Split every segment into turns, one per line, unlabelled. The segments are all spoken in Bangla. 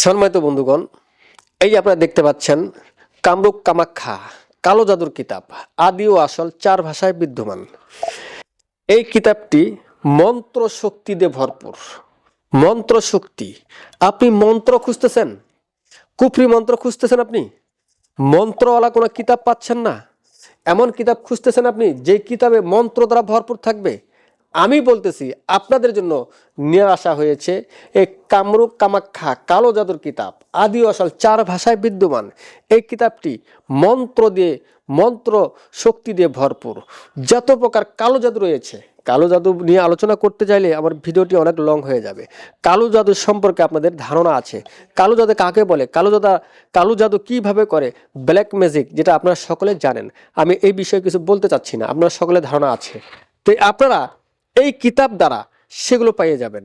সম্মানিত বন্ধুগণ, এই যে আপনারা দেখতে পাচ্ছেন, কামরূপ কামাখ্যা, কালো জাদুর কিতাব, আদি ও আসল চার ভাষায় বিদ্যমান। এই কিতাবটি মন্ত্র শক্তি দিয়ে ভরপুর। মন্ত্র শক্তি আপনি মন্ত্র খুঁজতেছেন? কুফরি মন্ত্র খুঁজতেছেন আপনি? মন্ত্রওয়ালা কোনো কিতাব পাচ্ছেন না? এমন কিতাব খুঁজতেছেন আপনি যে কিতাবে মন্ত্র দ্বারা ভরপুর থাকবে? আমি বলতেছি, আপনাদের জন্য নিয়ে আসা হয়েছে এই কামরূপ কামাখ্যা কালো জাদুর কিতাব। আদি আসল চার ভাষায় বিদ্যমান। এই কিতাবটি মন্ত্র দিয়ে, মন্ত্র শক্তি দিয়ে ভরপুর। যত প্রকার কালো জাদু রয়েছে, কালো জাদু নিয়ে আলোচনা করতে চাইলে আমার ভিডিওটি অনেক লং হয়ে যাবে। কালো জাদু সম্পর্কে আপনাদের ধারণা আছে। কালো জাদু কাকে বলে? কালো জাদু কালো জাদু কীভাবে করে? ব্ল্যাক ম্যাজিক, যেটা আপনারা সকলে জানেন। আমি এই বিষয়ে কিছু বলতে চাচ্ছি না, আপনারা সকলে ধারণা আছে। তো আপনারা এই কিতাব দ্বারা সেগুলো পেয়ে যাবেন।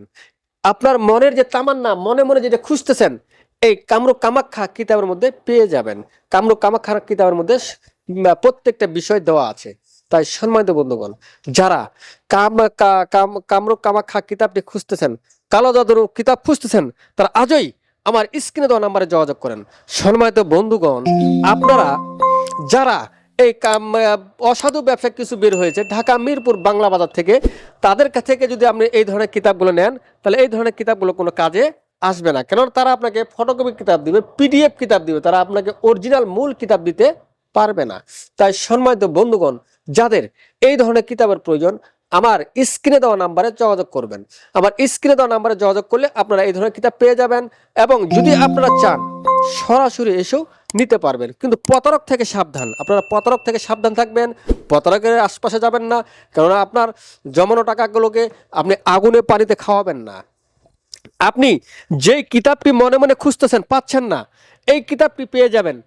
আপনার মনের যে তামান্না, মনে মনে যেটা খুঁজতেছেন, এই কামরূপ কামাখ্যা কিতাবের মধ্যে পেয়ে যাবেন। কামরূপ কামাখ্যা কিতাবের মধ্যে প্রত্যেকটা বিষয় দেওয়া আছে। তাই সম্মানিত বন্ধুগণ, যারা কাম কামরূপ কামাখ্যা কিতাবটি খুঁজতেছেন, কালো জাদুর কিতাব খুঁজতেছেন, তারা আজই আমার স্ক্রিনে দেওয়া নাম্বারে যোগাযোগ করেন। সম্মানিত বন্ধুগণ, আপনারা যারা এই কাম- অসাধু ব্যবসা কিছু বের হয়েছে। ঢাকা, মিরপুর, বাংলা বাজার থেকে। তাদের কাছ থেকে যদি আপনি এই ধরনের কিতাবগুলো নেন, তাহলে এই ধরনের কিতাবগুলো কোনো কাজে আসবে না। কেন তারা আপনাকে ফটোকপি কিতাব দিবে পিডিএফ কিতাব দিবে। তারা আপনাকে অরিজিনাল মূল কিতাব দিতে পারবে না। তাই সম্মানিত বন্ধুগণ, যাদের এই ধরনের কিতাবের প্রয়োজন, আমার স্ক্রিনে দেওয়া নাম্বারে যোগাযোগ করবেন। আমার স্ক্রিনে দেওয়া নাম্বারে যোগাযোগ করলে আপনারা এই ধরনের কিতাব পেয়ে যাবেন এবং যদি আপনারা চান সরাসরি এসেও নিতে পারবেন। কিন্তু প্রতারক থেকে সাবধান। আপনারা প্রতারক থেকে সাবধান থাকবেন, প্রতারকের আশপাশে যাবেন না, কেননা আপনার জমানো টাকাগুলোকে আপনি আগুনে পানিতে খাওয়াবেন না। আপনি যেই কিতাবটি মনে মনে খুঁজতেছেন পাচ্ছেন না, এই কিতাবটি পেয়ে যাবেন।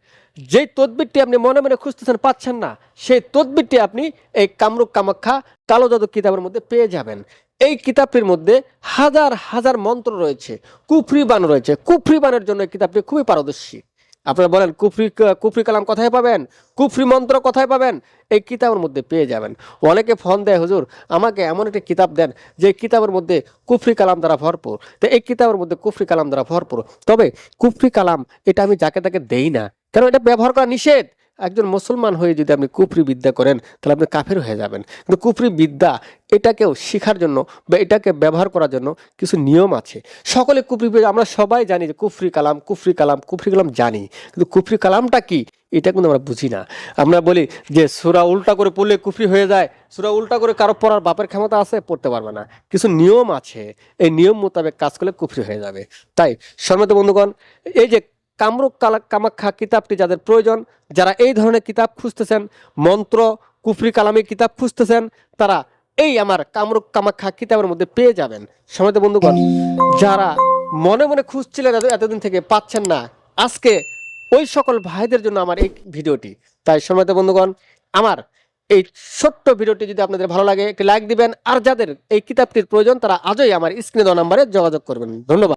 যেই তদবিরটি আপনি মনে মনে খুঁজতেছেন পাচ্ছেন না, সেই তদবিরটি আপনি এই কামরূপ কামাখ্যা কালো জাদু কিতাবের মধ্যে পেয়ে যাবেন। এই কিতাবটির মধ্যে হাজার হাজার মন্ত্র রয়েছে, কুফরি বান রয়েছে। কুফরি বানের জন্য এই কিতাবটি খুবই পারদর্শী। আপনারা বলেন, কুফরি কুফরি কালাম কোথায় পাবেন? কুফরি মন্ত্র কোথায় পাবেন? এই কিতাবের মধ্যে পেয়ে যাবেন। অনেকে ফোন দেয়, হুজুর, আমাকে এমন একটি কিতাব দেন যে কিতাবের মধ্যে কুফরি কালাম দ্বারা ভরপুর। তো এই কিতাবের মধ্যে কুফরি কালাম দ্বারা ভরপুর। তবে কুফরি কালাম, এটা আমি যাকে তাকে দেই না কারণ এটা ব্যবহার করা নিষেধ। একজন মুসলমান হয়ে যদি আপনি কুফরি বিদ্যা করেন, তাহলে আপনি কাফের হয়ে যাবেন। কিন্তু কুফরি বিদ্যা এটাকেও শেখার জন্য বা এটাকে ব্যবহার করার জন্য কিছু নিয়ম আছে। সকলে কুফরি আমরা সবাই জানি যে কুফরি কালাম কুফরি কালাম কুফরি কালাম জানি। কিন্তু কুফরি কালামটা কি? এটা কিন্তু আমরা বুঝি না। আমরা বলি যে সুরা উল্টা করে পড়লে কুফরি হয়ে যায়। সুরা উল্টা করে কারও পড়ার বাপের ক্ষমতা আছে, পড়তে পারবে না। কিছু নিয়ম আছে। এই নিয়ম মোতাবেক কাজ করলে কুফরি হয়ে যাবে। তাই সম্মত বন্ধুগণ, এই যে কামরূপ কালা কামাখ্যা কিতাবটি যাদের প্রয়োজন, যারা এই ধরনের কিতাব খুঁজতেছেন, মন্ত্র, কুফরি কালামী কিতাব খুঁজতেছেন, তারা এই আমার কামরূপ কামাখ্যা কিতাবের মধ্যে পেয়ে যাবেন। সময় বন্ধুগণ, যারা মনে মনে খুঁজছিলেন এত- এতদিন থেকে পাচ্ছেন না, আজকে ওই সকল ভাইদের জন্য আমার এই ভিডিওটি। তাই সময় বন্ধুগণ, আমার এই ছোট্ট ভিডিওটি যদি আপনাদের ভালো লাগে, একটি লাইক দিবেন, আর যাদের এই কিতাবটির প্রয়োজন, তারা আজই আমার স্ক্রিনে দেওয়া নাম্বারে যোগাযোগ করবেন। ধন্যবাদ।